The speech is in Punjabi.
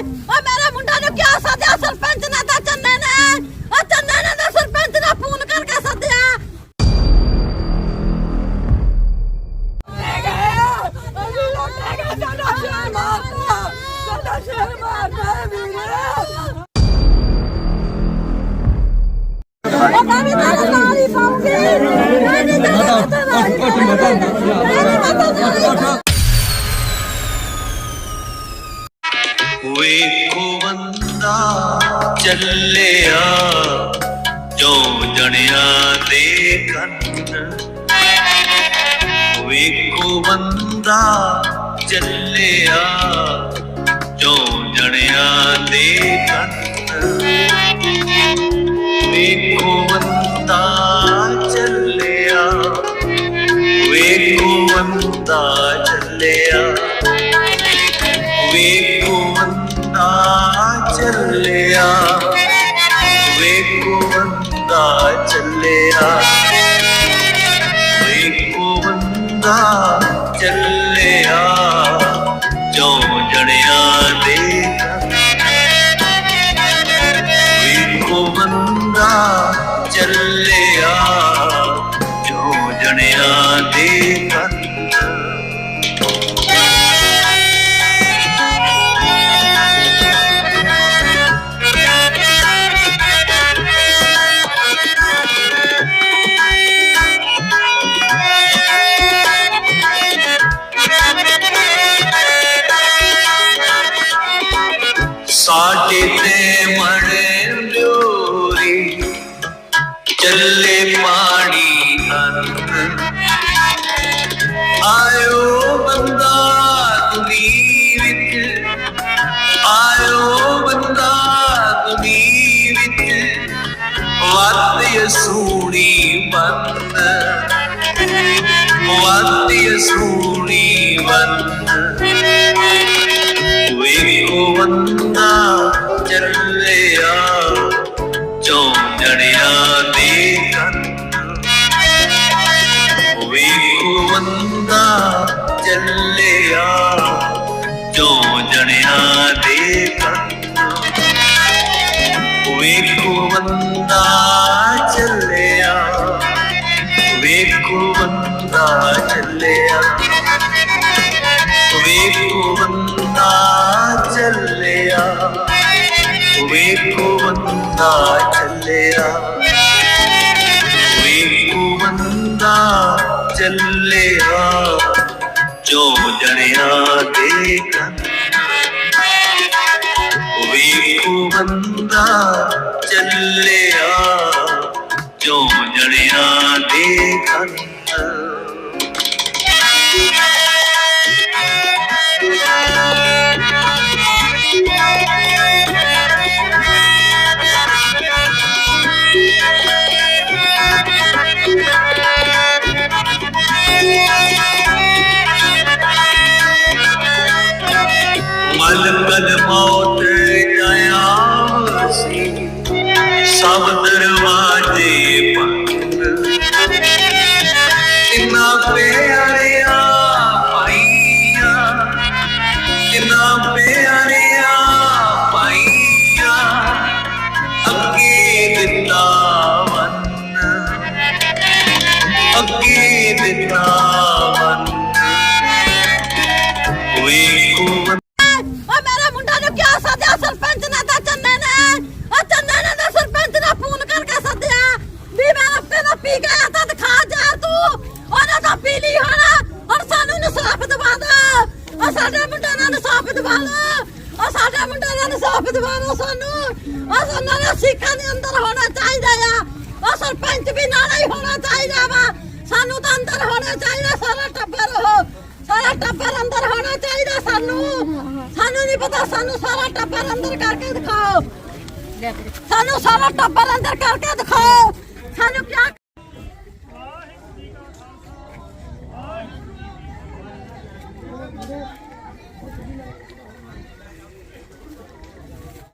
ਓ ਮੇਰੇ ਮੁੰਡਾ ਨੂੰ ਕਿਆ ਸੱਦਿਆ ਸਰਪੰਚ ਨੇ ਤਾਂ ਚੰਨੇ ਨੇ ਓ ਚੰਨੇ ਨੇ ਤਾਂ ਸਰਪੰਚ ਦਾ ਫੋਨ ਕਰਕੇ ਸੱਦਿਆ ਪਤਾ ਵੀ ਤੇਰੇ ਨਾਲ ਹੀ ਪਾਉਂਗੀ ਮੈਂ ਨਹੀਂ ਜਾਣਾ ਪਤਾ ਵੇਖੋ ਬੰਦਾ ਚੱਲਿਆ ਜੋ ਜਣਿਆ ਦੇ ਕੰਨ। ਵੇਖੋ ਬੰਦਾ ਚੱਲਿਆ ਜੋ ਜਣਿਆ ਦੇ ਕੰਨ। ਵੇਖੋ ਬੰਦਾ ਚੱਲਿਆ, ਵੇਖੋ ਬੰਦਾ ਚੱਲਿਆ। ਵੇਖੋ ਬੰਦਾ ਚੱਲਿਆ। ਵੇਖੋ ਬੰਦਾ ਚੱਲਿਆ। ਜੋ ਜੜਿਆ ਦੇ ਵੇਖੋ ਬੰਦਾ ਚੱਲਿਆ। ਵਾਤੇ ਸੂਣੀ ਬੰਦ। ਵਾਤੇ ਸੂਣੀ ਬੰਦ। ਵੇਖੋ ਬੰਦਾ ਚੱਲਿਆ ਜੋ ਜੜਿਆ ਦੇ ਕੰਨ ਵੇਖੋ ਬੰਦਾ ਚੱਲਿਆ ਜੋ ਜੜਿਆ ਦੇ ਕੰਨ ਵੇਖੋ ਬੰਦਾ ਬੰਦਾ ਚੱਲਿਆ ਵੇਖੋ ਬੰਦਾ ਚੱਲਿਆ ਜੋ ਜਣਿਆ ਦੇ ਕੰਨ ਵੇਖੋ ਬੰਦਾ ਚੱਲਿਆ ਜੋ ਜਣਿਆ ਦੇ ਕੰਨ ਮਲਕਦ ਮੌਤ ਜਾਇਆ ਸੀ ਸਭ ਦਰਵਾਜ਼ੇ ਬੰਦ। ਕਿੰਨਾ ਪਿਆਰਿਆ ਪਾਈਆ ਕਿੰਨਾ ਪਿਆਰਿਆ ਸਾਨੂੰ ਦਵਾ ਦੋ। ਓ ਸਾਡੇ ਮੁੰਡੇ ਦਾ ਇਨਸਾਫ ਦਵਾ ਲਓ। ਓ ਸਾਡੇ ਮੁੰਡੇ ਦਾ ਇਨਸਾਫ ਦਵਾ ਲਓ ਸਾਨੂੰ। ਓ ਸਾਨੂੰ ਦਾ ਸਿੱਖਾਂ ਦੇ ਅੰਦਰ ਹੋਣਾ ਚਾਹੀਦਾ ਆ। ਓ ਸਰਪੰਚ ਵੀ ਨਾਲ ਹੀ ਹੋਣਾ ਚਾਹੀਦਾ ਵਾ। ਸਾਨੂੰ ਤਾਂ ਅੰਦਰ ਹੋਣਾ ਚਾਹੀਦਾ, ਸਾਰਾ ਟੱਬਰ ਉਹ। ਸਾਰਾ ਟੱਬਰ ਅੰਦਰ ਹੋਣਾ ਚਾਹੀਦਾ ਸਾਨੂੰ। ਸਾਨੂੰ ਨਹੀਂ ਪਤਾ, ਸਾਨੂੰ ਸਾਰਾ ਟੱਬਰ ਅੰਦਰ ਕਰਕੇ ਦਿਖਾਓ। ਸਾਨੂੰ ਸਾਰਾ ਟੱਬਰ ਅੰਦਰ ਕਰਕੇ ਦਿਖਾਓ।